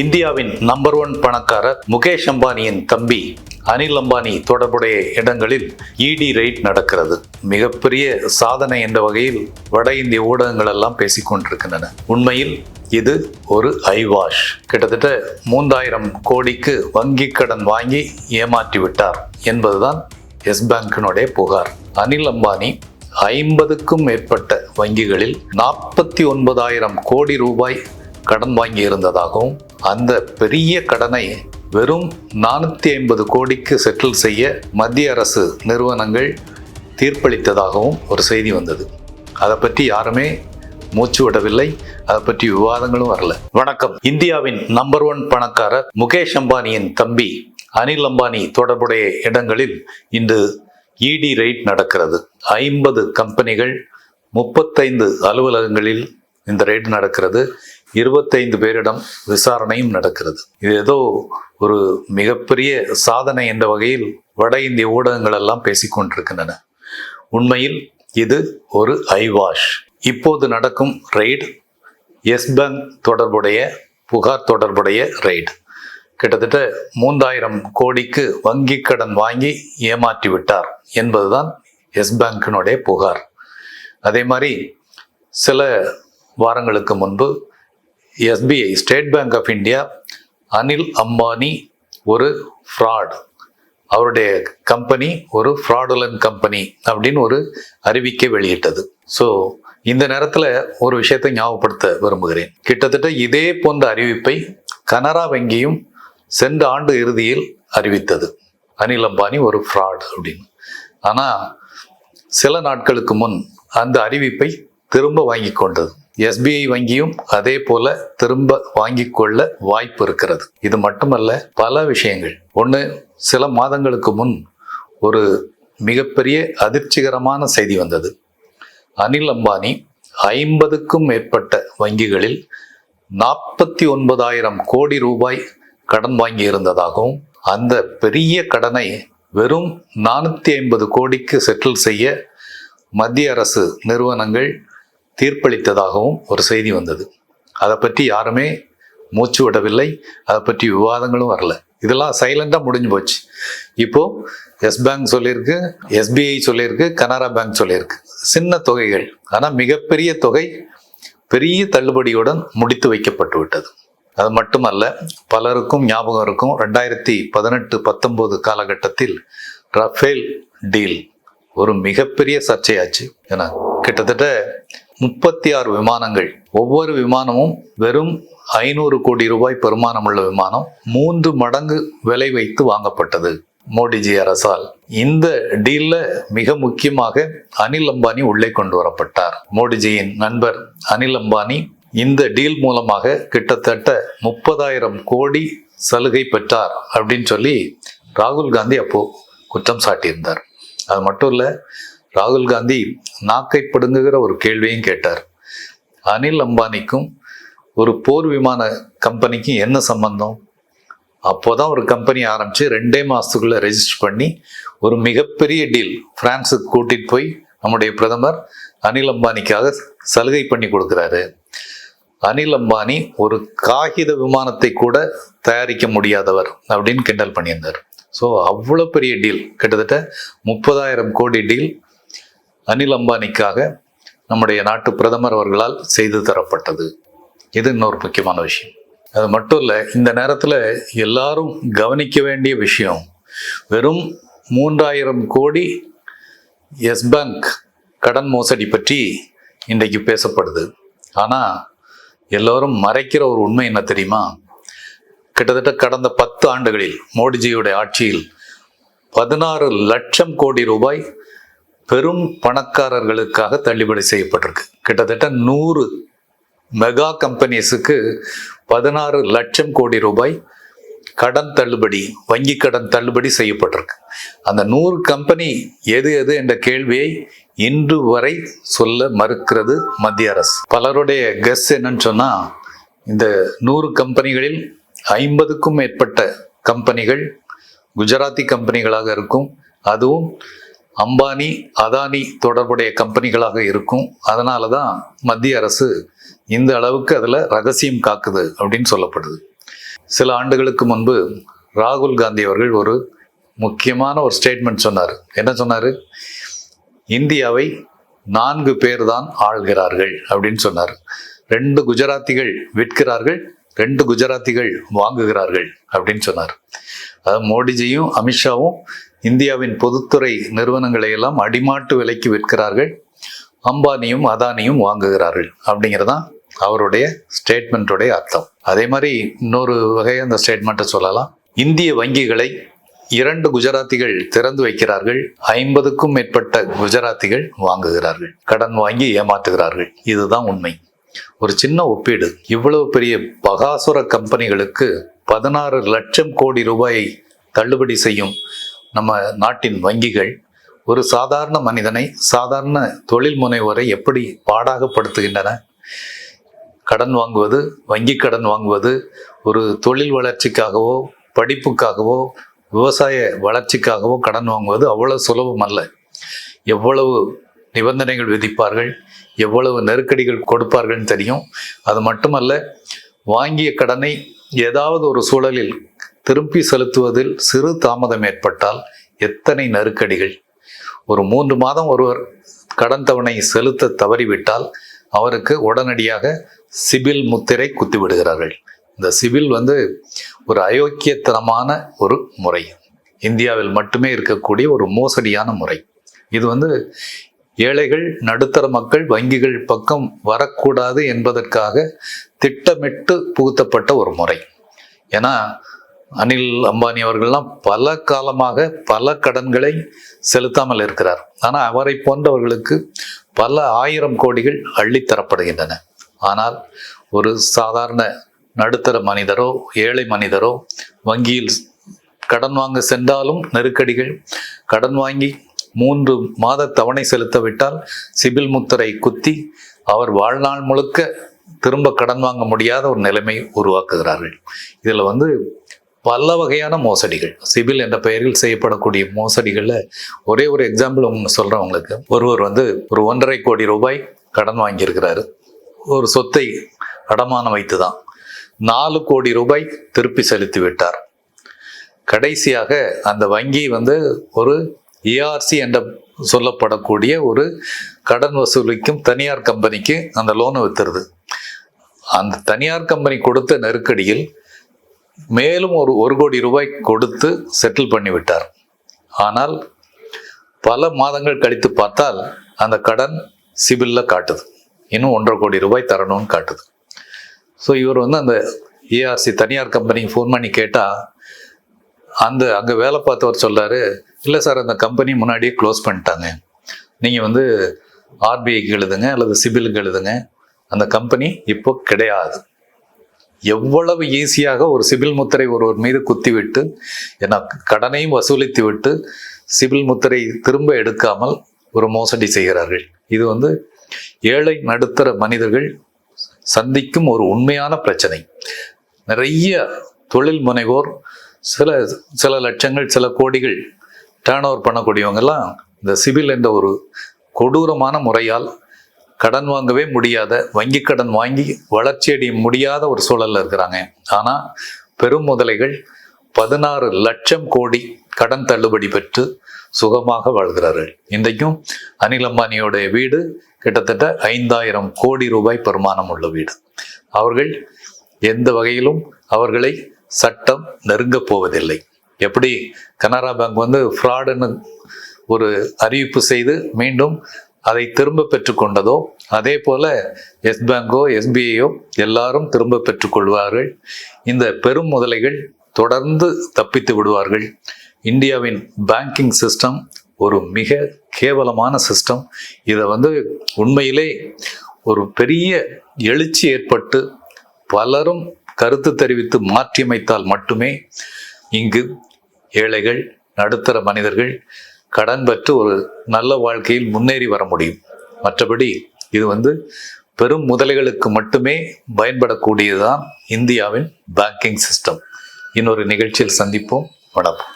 இந்தியாவின் number one பணக்காரர் முகேஷ் அம்பானியின் தம்பி அனில் அம்பானி தொடர்புடைய இடங்களில் இடி ரெய்ட் நடக்கிறது. மிகப்பெரிய சாதனை என்ற வகையில் வட இந்திய ஊடகங்கள் எல்லாம் பேசிக் கொண்டிருக்கின்றன. உண்மையில் இது ஒரு ஐவாஷ். கிட்டத்தட்ட மூன்றாயிரம் கோடிக்கு வங்கி கடன் வாங்கி ஏமாற்றி விட்டார் என்பதுதான் எஸ் பேங்கினுடைய புகார். அனில் அம்பானி ஐம்பதுக்கும் மேற்பட்ட வங்கிகளில் நாற்பத்தி ஒன்பதாயிரம் கோடி ரூபாய் கடன் வாங்கி இருந்ததாகவும் அந்த பெரிய கடனை வெறும் நானூற்றி ஐம்பது கோடிக்கு செட்டில் செய்ய மத்திய அரசு நிறுவனங்கள் தீர்ப்பளித்ததாகவும் ஒரு செய்தி வந்தது. அதை பற்றி யாருமே மூச்சு விடவில்லை. அதை பற்றி விவாதங்களும் வரல. வணக்கம். இந்தியாவின் நம்பர் ஒன் பணக்காரர் முகேஷ் அம்பானியின் தம்பி அனில் அம்பானி தொடர்புடைய இடங்களில் இன்று இடி ரெய்ட் நடக்கிறது. ஐம்பது கம்பெனிகள் முப்பத்தைந்து அலுவலகங்களில் இந்த ரெய்டு நடக்கிறது. இருபத்தைந்து பேரிடம் விசாரணையும் நடக்கிறது. இது ஏதோ ஒரு மிகப்பெரிய சாதனை என்ற வகையில் வட இந்திய ஊடகங்கள் எல்லாம் பேசிக் கொண்டிருக்கின்றன. உண்மையில் இது ஒரு ஐவாஷ் இப்போது நடக்கும் ரெய்டு எஸ் பேங்க் தொடர்புடைய புகார் தொடர்புடைய ரெய்டு. கிட்டத்தட்ட மூன்றாயிரம் கோடிக்கு வங்கி கடன் வாங்கி ஏமாற்றி விட்டார் என்பதுதான் எஸ் பேங்கினுடைய புகார். அதே மாதிரி சில வாரங்களுக்கு முன்பு SBI state bank of India Anil Ambani ஒரு ஃப்ராட் அவருடைய கம்பெனி ஒரு ஃப்ராடுலன் கம்பெனி அப்படின்னு ஒரு அறிவிக்கை வெளியிட்டது. ஸோ இந்த நேரத்தில் ஒரு விஷயத்தை ஞாபகப்படுத்த விரும்புகிறேன். கிட்டத்தட்ட இதே போன்ற அறிவிப்பை கனரா வங்கியும் சென்ற ஆண்டு இறுதியில் அறிவித்தது. அனில் அம்பானி ஒரு ஃப்ராட் அப்படின்னு. ஆனால் சில நாட்களுக்கு முன் அந்த அறிவிப்பை திரும்ப வாங்கி கொண்டது. எஸ்பிஐ வங்கியும் அதே போல திரும்ப வாங்கி கொள்ள வாய்ப்பு இருக்கிறது. இது மட்டுமல்ல பல விஷயங்கள். ஒன்று சில மாதங்களுக்கு முன் ஒரு மிகப்பெரிய அதிர்ச்சிகரமான செய்தி வந்தது. அனில் அம்பானி ஐம்பதுக்கும் மேற்பட்ட வங்கிகளில் நாற்பத்தி ஒன்பதாயிரம் கோடி ரூபாய் கடன் வாங்கி இருந்ததாகவும் அந்த பெரிய கடனை வெறும் நானூற்றி ஐம்பது கோடிக்கு செட்டில் செய்ய மத்திய அரசு நிறுவனங்கள் தீர்ப்பளித்ததாகவும் ஒரு செய்தி வந்தது. அதை பற்றி யாருமே மூச்சு விடவில்லை. அதை பற்றி விவாதங்களும் வரல. இதெல்லாம் சைலண்டாக முடிஞ்சு போச்சு. இப்போது எஸ் பேங்க் சொல்லியிருக்கு எஸ்பிஐ சொல்லியிருக்கு கனரா பேங்க் சொல்லியிருக்கு. சின்ன தொகைகள் ஆனால் மிகப்பெரிய தொகை பெரிய தள்ளுபடியுடன் முடித்து வைக்கப்பட்டு விட்டது. அது மட்டுமல்ல பலருக்கும் ஞாபகம் இருக்கும் ரெண்டாயிரத்தி பதினெட்டு பத்தொம்போது காலகட்டத்தில் ரஃபேல் டீல் ஒரு மிகப்பெரிய சர்ச்சையாச்சு. ஏன்னா கிட்டத்தட்ட முப்பத்தி ஆறு விமானங்கள். ஒவ்வொரு விமானமும் வெறும் ஐநூறு கோடி ரூபாய் பெருமானமுள்ள விமானம் மூன்று மடங்கு விலை வைத்து வாங்கப்பட்டது. மோடிஜி அரசால். இந்த டீல்ல மிக முக்கியமாக அனில் அம்பானி உள்ளே கொண்டு வரப்பட்டார். மோடிஜியின் நண்பர் அனில் அம்பானி இந்த டீல் மூலமாக கிட்டத்தட்ட முப்பதாயிரம் கோடி சலுகை பெற்றார் அப்படின்னு சொல்லி ராகுல் காந்தி அப்போ குற்றம் சாட்டியிருந்தார். அது மட்டும் இல்லை ராகுல் காந்தி நாக்கை பிடுங்குகிற ஒரு கேள்வியும் கேட்டார். அனில் அம்பானிக்கும் ஒரு போர் விமான கம்பெனிக்கும் என்ன சம்பந்தம்? அப்போதான் ஒரு கம்பெனி ஆரம்பிச்சு ரெண்டே மாசத்துக்குள்ள ரெஜிஸ்டர் பண்ணி ஒரு மிகப்பெரிய டீல் பிரான்ஸுக்கு கூட்டிட்டு போய் நம்முடைய பிரதமர் அனில் அம்பானிக்காக சலுகை பண்ணி கொடுக்குறாரு. அனில் அம்பானி ஒரு காகித விமானத்தை கூட தயாரிக்க முடியாதவர் அப்படின்னு கிண்டல் பண்ணியிருந்தார். ஸோ அவ்வளோ பெரிய டீல் கிட்டத்தட்ட முப்பதாயிரம் கோடி டீல் அனில் அம்பானிக்காக நம்முடைய நாட்டு பிரதமர் அவர்களால் செய்து தரப்பட்டது. இது இன்னொரு முக்கியமான விஷயம். அது மட்டும் இல்லை இந்த நேரத்தில் எல்லாரும் கவனிக்க வேண்டிய விஷயம் வெறும் மூன்றாயிரம் கோடி எஸ் பேங்க் கடன் மோசடி பற்றி இன்றைக்கு பேசப்படுது. ஆனால் எல்லோரும் மறைக்கிற ஒரு உண்மை என்ன தெரியுமா? கிட்டத்தட்ட கடந்த பத்து ஆண்டுகளில் மோடிஜியுடைய ஆட்சியில் பதினாறு லட்சம் கோடி ரூபாய் பெரும் பணக்காரர்களுக்காக தள்ளுபடி செய்யப்பட்டிருக்கு. கிட்டத்தட்ட நூறு மெகா கம்பெனிஸுக்கு பதினாறு லட்சம் கோடி ரூபாய் கடன் தள்ளுபடி வங்கி கடன் தள்ளுபடி செய்யப்பட்டிருக்கு. அந்த நூறு கம்பெனி எது எது என்ற கேள்வியை இன்று வரை சொல்ல மறுக்கிறது மத்திய அரசு. பலருடைய கெஸ் என்னன்னு சொன்னால் இந்த நூறு கம்பெனிகளில் ஐம்பதுக்கும் மேற்பட்ட கம்பெனிகள் குஜராத்தி கம்பெனிகளாக இருக்கும். அதுவும் அம்பானி அதானி தொடர்புடைய கம்பெனிகளாக இருக்கும். அதனால தான் மத்திய அரசு இந்த அளவுக்கு அதில் ரகசியம் காக்குது அப்படின்னு சொல்லப்படுது. சில ஆண்டுகளுக்கு முன்பு ராகுல் காந்தி அவர்கள் ஒரு முக்கியமான ஒரு ஸ்டேட்மெண்ட் சொன்னார். என்ன சொன்னார்? இந்தியாவை நான்கு பேர் தான் ஆள்கிறார்கள் அப்படின்னு சொன்னார். ரெண்டு குஜராத்திகள் விற்கிறார்கள் ரெண்டு குஜராத்திகள் வாங்குகிறார்கள் அப்படின்னு சொன்னார். அதாவது மோடிஜியும் அமித்ஷாவும் இந்தியாவின் பொதுத்துறை நிறுவனங்களை எல்லாம் அடிமாட்டு விலைக்கு விற்கிறார்கள். அம்பானியும் அதானியும் வாங்குகிறார்கள் அப்படிங்கிறதான் அவருடைய ஸ்டேட்மெண்ட்டுடைய அர்த்தம். அதே மாதிரி இன்னொரு வகையை அந்த ஸ்டேட்மெண்ட்டை சொல்லலாம். இந்திய வங்கிகளை இரண்டு குஜராத்திகள் திறந்து வைக்கிறார்கள். ஐம்பதுக்கும் மேற்பட்ட குஜராத்திகள் வாங்குகிறார்கள். கடன் வாங்கி ஏமாற்றுகிறார்கள். இதுதான் உண்மை. ஒரு சின்ன ஒப்பீடு. இவ்வளவு பெரிய பகாசுர கம்பெனிகளுக்கு பதினாறு லட்சம் கோடி ரூபாயை தள்ளுபடி செய்யும் நம்ம நாட்டின் வங்கிகள் ஒரு சாதாரண மனிதனை சாதாரண தொழில் முனைவோரை எப்படி பாடாகப்படுத்துகின்றன? கடன் வாங்குவது வங்கி கடன் வாங்குவது ஒரு தொழில் வளர்ச்சிக்காகவோ படிப்புக்காகவோ விவசாய வளர்ச்சிக்காகவோ கடன் வாங்குவது அவ்வளவு சுலபம் அல்ல. எவ்வளவு நிபந்தனைகள் விதிப்பார்கள் எவ்வளவு நெருக்கடிகள் கொடுப்பார்கள்னு தெரியும். அது மட்டுமல்ல வாங்கிய கடனை ஏதாவது ஒரு சூழலில் திருப்பி செலுத்துவதில் சிறு தாமதம் ஏற்பட்டால் எத்தனை நெருக்கடிகள்? ஒரு மூன்று மாதம் ஒருவர் கடன் தவணை செலுத்த தவறிவிட்டால் அவருக்கு உடனடியாக சிபில் முத்திரை குத்திவிடுகிறார்கள். இந்த சிபில் வந்து ஒரு அயோக்கியத்தனமான ஒரு முறை. இந்தியாவில் மட்டுமே இருக்கக்கூடிய ஒரு மோசடியான முறை. இது வந்து ஏழைகள் நடுத்தர மக்கள் வங்கிகள் பக்கம் வரக்கூடாது என்பதற்காக திட்டமிட்டு புகுத்தப்பட்ட ஒரு முறை. ஏன்னா அனில் அம்பானி அவர்கள்லாம் பல காலமாக பல கடன்களை செலுத்தாமல் இருக்கிறார். ஆனால் அவரை போன்றவர்களுக்கு பல ஆயிரம் கோடிகள் அள்ளித்தரப்படுகின்றன. ஆனால் ஒரு சாதாரண நடுத்தர மனிதரோ ஏழை மனிதரோ வங்கியில் கடன் வாங்க சென்றாலும் நெருக்கடிகள் கடன் வாங்கி மூன்று மாத தவணை செலுத்தவிட்டால் சிபில் முத்திரை குத்தி அவர் வாழ்நாள் முழுக்க திரும்ப கடன் வாங்க முடியாத ஒரு நிலைமை உருவாக்குகிறார்கள். இதில் வந்து பல வகையான மோசடிகள். சிபில் என்ற பெயரில் செய்யப்படக்கூடிய மோசடிகளில் ஒரே ஒரு எக்ஸாம்பிள் உங்க சொல்கிறேன் உங்களுக்கு. ஒருவர் வந்து ஒரு ஒன்றரை கோடி ரூபாய் கடன் வாங்கியிருக்கிறாரு. ஒரு சொத்தை அடமானம் வைத்து தான் நாலு கோடி ரூபாய் திருப்பி செலுத்தி விட்டார். கடைசியாக அந்த வங்கி வந்து ஒரு ஏஆர்சி என்ற சொல்லப்படக்கூடிய ஒரு கடன் வசூலிக்கும் தனியார் கம்பெனிக்கு அந்த லோனை வித்துருது. அந்த தனியார் கம்பெனி கொடுத்த நெருக்கடியில் மேலும் ஒரு ஒரு கோடி ரூபாய் கொடுத்து செட்டில் பண்ணிவிட்டார். ஆனால் பல மாதங்கள் கழித்து பார்த்தால் அந்த கடன் சிபில்ல காட்டுது. இன்னும் ஒன்றரை கோடி ரூபாய் தரணும்னு காட்டுது. ஸோ இவர் வந்து அந்த ஏஆர்சி தனியார் கம்பெனிக்கு ஃபோன் பண்ணி கேட்டால் அந்த அங்கே வேலை பார்த்தவர் சொல்கிறாரு இல்லை சார் அந்த கம்பெனி முன்னாடியே க்ளோஸ் பண்ணிட்டாங்க. நீங்கள் வந்து ஆர்பிஐக்கு எழுதுங்க அல்லது சிபிலுக்கு எழுதுங்க. அந்த கம்பெனி இப்போ கிடையாது. எவ்வளவு ஈஸியாக ஒரு சிபில் முத்திரை ஒருவர் மீது குத்திவிட்டு ஏன்னா கடனையும் வசூலித்து விட்டு சிபில் முத்திரை திரும்ப எடுக்காமல் ஒரு மோசடி செய்கிறார்கள். இது வந்து ஏழை நடுத்தர மனிதர்கள் சந்திக்கும் ஒரு உண்மையான பிரச்சனை. நிறைய தொழில் முனைவோர் சில சில லட்சங்கள் சில கோடிகள் டேர்ன் ஓவர் பண்ணக்கூடியவங்கெல்லாம் இந்த சிபில் என்ற ஒரு கொடூரமான முறையால் கடன் வாங்கவே முடியாத வங்கி கடன் வாங்கி வளர்ச்சி அடைய முடியாத ஒரு சூழலில் இருக்கிறாங்க. ஆனால் பெரும் முதலைகள் பதினாறு லட்சம் கோடி கடன் தள்ளுபடி பெற்று சுகமாக வாழ்கிறார்கள். இன்றைக்கும் அனில் அம்பானியோடைய வீடு கிட்டத்தட்ட ஐந்தாயிரம் கோடி ரூபாய் பெருமானம் உள்ள வீடு. அவர்கள் எந்த வகையிலும் அவர்களை சட்டம் நெருங்கப் போவதில்லை. எப்படி கனரா பேங்க் வந்து ஃப்ராடுன்னு ஒரு அறிவிப்பு செய்து மீண்டும் அதை திரும்ப பெற்றுக்கொண்டதோ அதே போல எஸ் பேங்கோ எஸ்பிஐயோ எல்லாரும் திரும்ப பெற்றுக்கொள்வார்கள். இந்த பெரும் முதலைகள் தொடர்ந்து தப்பித்து விடுவார்கள். இந்தியாவின் பேங்கிங் சிஸ்டம் ஒரு மிக கேவலமான சிஸ்டம் இதை வந்து உண்மையிலே ஒரு பெரிய எழுச்சி ஏற்பட்டு பலரும் கருத்து தெரிவித்து மாற்றியமைத்தால் மட்டுமே இங்கு ஏழைகள் நடுத்தர மனிதர்கள் கடன் பெற்று ஒரு நல்ல வாழ்க்கையில் முன்னேறி வர முடியும். மற்றபடி இது வந்து பெரும் முதலைகளுக்கு மட்டுமே பயன்படக்கூடியதுதான் இந்தியாவின் பேங்கிங் சிஸ்டம் இன்னொரு நிகழ்ச்சியில் சந்திப்போம். வணக்கம்.